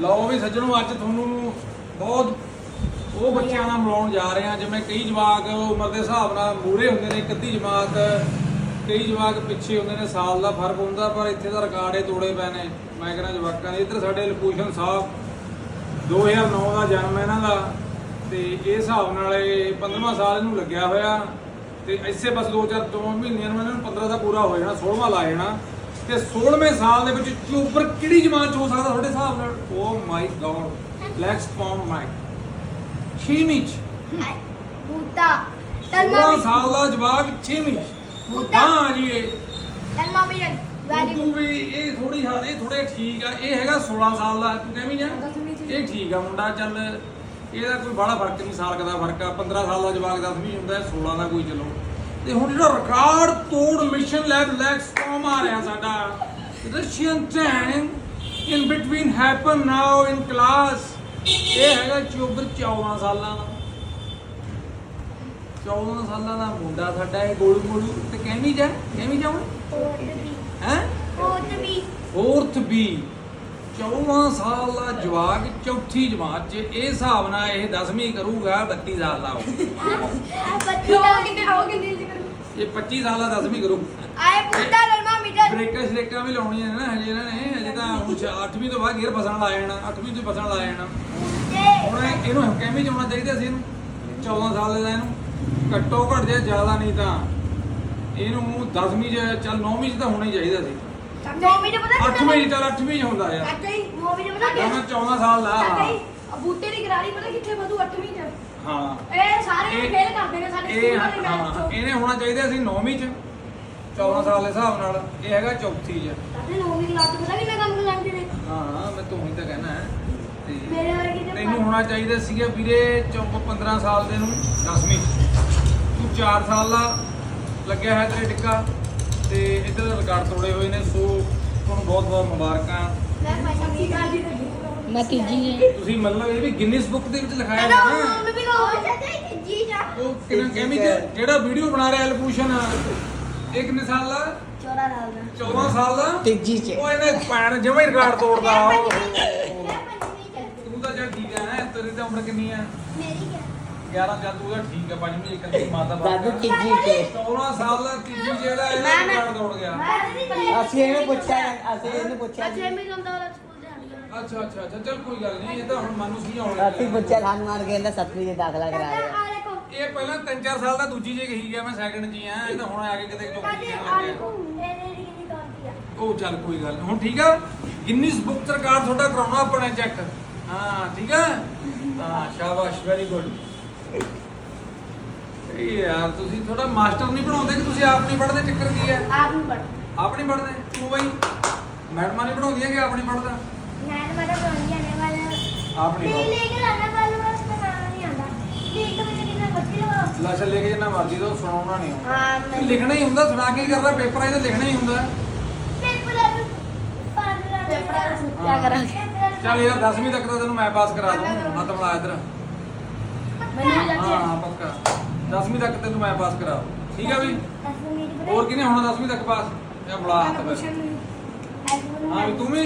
ਲਓ ਵੀ ਸੱਜਣੋ, ਅੱਜ ਤੁਹਾਨੂੰ ਬਹੁਤ ਉਹ ਬੱਚਿਆਂ ਨਾਲ ਮਿਲਾਉਣ ਜਾ ਰਹੇ ਹਾਂ। ਜਿਵੇਂ ਕਈ ਜਵਾਕ ਉਮਰ ਦੇ ਹਿਸਾਬ ਨਾਲ ਮੂਰੇ ਹੁੰਦੇ ਨੇ ਇੱਕ ਅੱਧੀ ਜਮਾਤ ਕਈ ਜਵਾਕ ਪਿੱਛੇ ਹੁੰਦੇ ਨੇ, ਸਾਲ ਦਾ ਫ਼ਰਕ ਹੁੰਦਾ, ਪਰ ਇੱਥੇ ਦਾ ਰਿਕਾਰਡ ਹੀ ਤੋੜੇ ਪਏ ਨੇ। ਮੈਂ ਕਹਿੰਦਾ ਜਵਾਕਾਂ ਦੇ, ਇੱਧਰ ਸਾਡੇ ਲਕੂਸ਼ਨ ਸਾਹਿਬ 2009 ਦਾ ਜਨਮ ਹੈ ਇਹਨਾਂ ਦਾ, ਤੇ ਇਹ ਹਿਸਾਬ ਨਾਲ ਇਹ 15ਵਾਂ ਸਾਲ ਇਹਨੂੰ ਲੱਗਿਆ ਹੋਇਆ। ਤੇ ਇਸੇ ਬਸ 2-4 ਦੋ ਮਹੀਨਿਆਂ ਨੂੰ ਇਹਨਾਂ ਨੂੰ 15 ਦਾ ਪੂਰਾ ਹੋ ਜਾਣਾ 16ਵਾਂ ਲਾ ਜਾਣਾ। ਤੇ 16ਵੇਂ ਸਾਲ ਦੇ ਵਿੱਚ ਚੂਪਰ ਕਿਹੜੀ ਜਮਾਨ ਚ ਸਕਦਾ ਤੁਹਾਡੇ ਹਿਸਾਬ ਨਾਲ? ਓ my god let's farm my 6ਵੀਂ ਚ। ਬੂਟਾ। 16 ਸਾਲ ਦਾ ਜਵਾਕ 6ਵੀਂ ਬੂਟਾ। ਹਾਂ ਜੀ ਇਹ ਥੋੜੀ ਹਾਂ। ਇਹ ਥੋੜੇ ਠੀਕ ਆ। ਇਹ ਹੈਗਾ 16 ਸਾਲ ਦਾ ਤੂੰ ਕਹਿਵੀਂ ਆ? ਇਹ ਠੀਕ ਆ ਮੁੰਡਾ ਚੱਲ ਇਹਦਾ ਕੋਈ ਬੜਾ ਫ਼ਰਕ ਸਾਲ ਦਾ ਜਵਾਕ 10ਵੀਂ ਹੁੰਦਾ 16 ਦਾ ਕੋਈ ਚਲੋ। ਤੇ ਹੁਣ ਜਿਹੜਾ ਰਿਕਾਰਡ ਤੋੜ ਮਿਸ਼ਨ ਲੈਬ ਲੈਕਸ ਫਾਰਮ ਆ ਰਿਹਾ ਸਾਡਾ। Russian ten in between happen now in class ਇਹ ਹੈਗਾ ਚੋਬਰ 14 ਸਾਲਾਂ ਦਾ। 14 ਸਾਲਾਂ ਦਾ ਮੁੰਡਾ ਸਾਡਾ ਇਹ ਗੋਲੂ ਗੋਲੂ। ਤੇ ਕਹਿਮੀ ਜਾ ਕਹਿਮੀ ਜਾਉਂ ਕੋਟ ਵੀ ਹੈ? ਕੋਟ ਵੀ ਫੋਰਥ ਬੀ 14 ਸਾਲ ਦਾ ਜਵਾਕ ਚੌਥੀ ਜਮਾਤ 'ਚ ਇਹ ਹਿਸਾਬ ਨਾਲ ਇਹ 10ਵੀਂ ਕਰੂਗਾ 32 ਸਾਲ ਦਾ ਉਹ। ਬੱਤੀ ਦਾ ਕਿੰਨੇ ਹੋ ਕਿੰਨੇ ਦੀ ਕਰੂ ਇਹ 25 ਸਾਲ ਦਾ 10ਵੀਂ ਕਰੂ। ਆਏ ਬੂਟਾ ਤਲਮਾ ਮਿਲਨ ਬ੍ਰੇਕਾਂ ਸ਼ਰੇਕਾਂ ਵੀ ਲਾਉਣੀਆਂ ਨੇ ਨਾ ਹਜੇ ਇਹਨਾਂ ਨੇ ਹਜੇ ਤਾਂ ਹੁਣ 8ਵੀਂ ਤੋਂ ਬਾਅਦ ਗੇਅਰ ਫਸਣ ਲਾ ਜਾਣਾ 8ਵੀਂ ਤੋਂ ਫਸਣ ਲਾ ਜਾਣਾ। ਹੁਣ ਇਹ- ਇਹਨੂੰ ਕਿਵੇਂ ਜਾਣਾ ਚਾਹੀਦਾ ਸੀ ਇਹਨੂੰ? 14 ਸਾਲ ਦਾ ਇਹਨੂੰ? ਘੱਟੋ ਘੱਟ ਜੇ ਜ਼ਿਆਦਾ ਨਹੀਂ ਤਾਂ ਇਹਨੂੰ 10ਵੀਂ ਚ ਚੱਲ 9ਵੀਂ ਚ ਤਾਂ ਹੋਣਾ ਹੀ ਚਾਹੀਦਾ ਸੀ। ਨੌਵੀਂ ਦਾ ਪਤਾ 8ਵੀਂ ਚ ਚੱਲ 8ਵੀਂ ਚ ਹੁੰਦਾ ਯਾਰ। ਚਾਚਾ ਜੀ ਨੌਵੀਂ ਦਾ ਪਤਾ ਤਾਂ ਮੈਂ 14 ਸਾਲ ਦਾ ਚਾਚਾ ਹਾਂ। ਜੀ, ਆ ਬੂਟੇ ਦੀ ਗਰਾਰੀ ਪਤਾ ਕਿੱਥੇ ਵਧੂ 8ਵੀਂ ਚ? ਹਾਂ। ਇਹ ਸਾਰੇ ਇਹ- ਫੇਲ ਕਰਦੇ ਨੇ ਸਾਡੇ ਇਹ ਸਕੂਲ ਵਾਲੇ ਹਾਂ ਇਹਨੇ ਹੋਣਾ ਚਾਹੀਦਾ ਸੀ 9ਵੀਂ ਚ 14 ਸਾਲ ਦੇ ਹਿਸਾਬ ਨਾਲ। ਇਹ ਹੈਗਾ ਚੌਥੀ ਚ। ਸਾਡੇ ਨੌਵੀਂ ਕਲਾਸ ਚ ਪਤਾ ਕਿੰਨਾ ਕੰਮ ਲੱਗਦੇ ਨੇ ਹਾਂ ਮੈਂ ਤੂੰ ਹੀ ਤਾਂ ਕਹਿਣਾ ਹੈ। ਤੇ ਮੇਰੇ ਵਰਗੇ ਤੈਨੂੰ ਹੋਣਾ ਚਾਹੀਦਾ ਸੀਗਾ ਵੀਰੇ ਚੌਂਕ 15 ਸਾਲ ਦੇ ਨੂੰ 10ਵੀਂ ਤੂੰ 4 ਸਾਲ ਦਾ ਲੱਗਿਆ ਹੈ ਤੇਰੇ ਟਿੱਕਾ। ਤੇ ਇੱਧਰ ਦਾ ਰਿਕਾਰਡ ਤੋੜੇ ਹੋਏ ਨੇ ਸੋ ਤੁਹਾਨੂੰ ਬਹੁਤ ਬਹੁਤ ਮੁਬਾਰਕਾਂ। ਮੈਂ ਤੀਜੀ ਹੈ ਤੁਸੀਂ ਮਤਲਬ ਇਹ ਵੀ ਗਿਨੀਜ਼ ਬੁੱਕ ਦੇ ਵਿੱਚ ਲਿਖਾਇਆ ਹੋਇਆ ਨਾ ਉਹ ਕਿਹਨਾਂ ਕਹਿੰਦੀ ਜਿਹੜਾ ਵੀਡੀਓ ਬਣਾ ਰਿਹਾ ਐਲਪੂਸ਼ਨ ਇਹ ਕਿੰਨੇ ਸਾਲ ਦਾ? 14 ਸਾਲ ਦਾ। 14 ਸਾਲ ਦਾ? ਤੀਜੀ ਚ। ਉਹ ਇਹਨੇ ਪੈਣ ਜਮਾ ਹੀ ਰਿਕਾਰਡ ਤੋੜਦਾ। ਉਹ। ਤੂੰ ਤਾਂ ਚੱਲ ਠੀਕ ਹੈ ਤੇਰੀ ਤਾਂ ਉਮਰ ਕਿੰਨੀ ਹੈ? ਮੇਰੀ ਕਿਆ? 11 ਜਾਂ ਤੂੰ ਤਾਂ ਠੀਕ ਹੈ ਪੰਜਵੀਂ ਇੱਕ ਦੀ ਮਾਤਾ ਦਾਦੂ ਬਾਤ ਤੀਜੀ ਚ 14 ਸਾਲ ਦਾ ਤੀਜੀ ਜਿਹੜਾ ਇਹਨੇ ਮੈਂ- ਰਿਕਾਰਡ ਤੋੜ ਗਿਆ। ਮੈਂ ਨਹੀਂ ਅਸੀਂ ਇਹਨੂੰ ਪੁੱਛਿਆ ਅਸੀਂ ਇਹਨੂੰ ਪੁੱਛਿਆ ਅੱਛਾ ਮੈਂ ਜਾਂਦਾ ਵਾਲਾ ਸਕੂਲ ਤੇ ਆਣੀ ਅੱਛਾ ਅੱਛਾ ਅੱਛਾ ਚੱਲ ਕੋਈ ਗੱਲ ਨਹੀਂ ਇਹ ਤਾਂ ਹੁਣ ਮਨ ਨੂੰ ਸਮਝਾਉਣਾ ਅਸੀਂ ਪੁੱਛਿਆ ਸਾਨੂੰ ਮਾਰ ਕੇ ਇਹਦਾ ਸੱਤਵੀਂ ਚ ਦਾਖਲਾ ਕਰਾ ਚਾਚਾ ਲਿਆ ਆ ਦੇਖੋ। ਇਹ ਪਹਿਲਾਂ 3-4 ਸਾਲ ਦਾ ਦੂਜੀ ਜੇ ਕਹੀ ਗਿਆ ਮੈਂ ਸੈਕੰਡ 'ਚ ਹੀ ਆ ਇਹ ਤਾਂ ਹੁਣ ਆ ਕੇ ਕਿਤੇ ਚੌਥੀ ਚਾਚਾ ਕਹਿਣ ਆ ਲੱਗਿਆ ਦੇਖੋ ਇਹਨੇ ਦੀ ਕਿੰਨੀ ਦੌੜਦੀ ਆ। ਉਹ ਚੱਲ ਕੋਈ ਗੱਲ ਨੀ। ਹੁਣ ਠੀਕ ਆ? ਗਿਨੀਜ਼ ਬੁੱਕ ਸਰਕਾਰ ਤੁਹਾਡਾ ਕਰਾਉਣਾ ਆਪਣਾ ਚੈੱਕ ਹਾਂ ਠੀਕ ਆ? ਹਾਂ ਸ਼ਾਬਾਸ਼ ਵੈਰੀ ਗੁੱਡ ਇਹ ਯਾਰ ਤੁਸੀਂ ਤੁਹਾਡਾ ਮਾਸਟਰ ਨਹੀਂ ਬਣਾਉਂਦੇ ਕਿ ਤੁਸੀਂ ਆਪ ਨਹੀਂ ਪੜ੍ਹਦੇ? ਚੱਕਰ ਕੀ ਹੈ? ਆਪ ਨੂੰ ਪੜ ਆਪ ਨਹੀਂ ਪੜ੍ਹਦੇ? ਤੂੰ ਬਈ ਮੈਡਮਾਂ ਨਹੀਂ ਪੜਾਉਂਦੀਆਂ ਕਿ ਆਪ ਨਹੀਂ ਪੜ੍ਹਦਾ? ਮੈਂ ਮਤਲਬ ਬਣ ਜਾਣੇ ਵਾਲਾ ਆਪ ਨਹੀਂ ਨਹੀਂ ਪੜ੍ਹਦਾ। ਲੈ ਕੇ ਲਾਣਾ ਵਾਲਾ ਬਸ ਬਣਾਉਣਾ ਨਹੀਂ ਆਉਂਦਾ। ਦੇਖ ਤਾਂ ਮੈਨੂੰ ਕਿੰਨਾ ਬੱਚੀ ਲਗਾ ਲਾਸ਼ਾ ਲੈ ਕੇ ਜਿੰਨਾ ਮਰਜ਼ੀ ਦੋ ਸੁਣਾਉਣਾ ਨਹੀਂ ਆਉਂਦਾ। ਹਾਂ ਇਹ ਲਿਖਣਾ ਹੀ ਹੁੰਦਾ ਸੁਣਾ ਕੇ ਹੀ ਕਰਦਾ ਪੇਪਰ ਇਹਦੇ ਲਿਖਣਾ ਹੀ ਹੁੰਦਾ। ਪੇਪਰ ਆ ਪਾਣ ਲਾ ਪੇਪਰਾਂ ਦਾ ਕਿਆ ਕਰਾਂਗੇ। ਚੱਲ ਯਾਰ 10ਵੀਂ ਤੱਕ ਤਾਂ ਤੈਨੂੰ ਮੈਂ ਪਾਸ ਕਰਾ ਦੂੰ ਹੱਥ ਮਿਲਾ ਇਧਰ। ਮੈਨੂੰ ਵੀ ਹਾਂ ਪੱਕਾ। 10ਵੀਂ ਤੱਕ ਤੈਨੂੰ ਮੈਂ ਪਾਸ ਕਰਾ ਠੀਕ ਆ ਵੀ? ਹੋਰ ਕਿਨੇ ਹੋਣਾ 10ਵੀਂ ਤੱਕ ਪਾਸ? ਇਹ ਬੁਲਾ ਹੱਥ ਹਾਂ ਵੀ ਤੂੰ ਵੀ?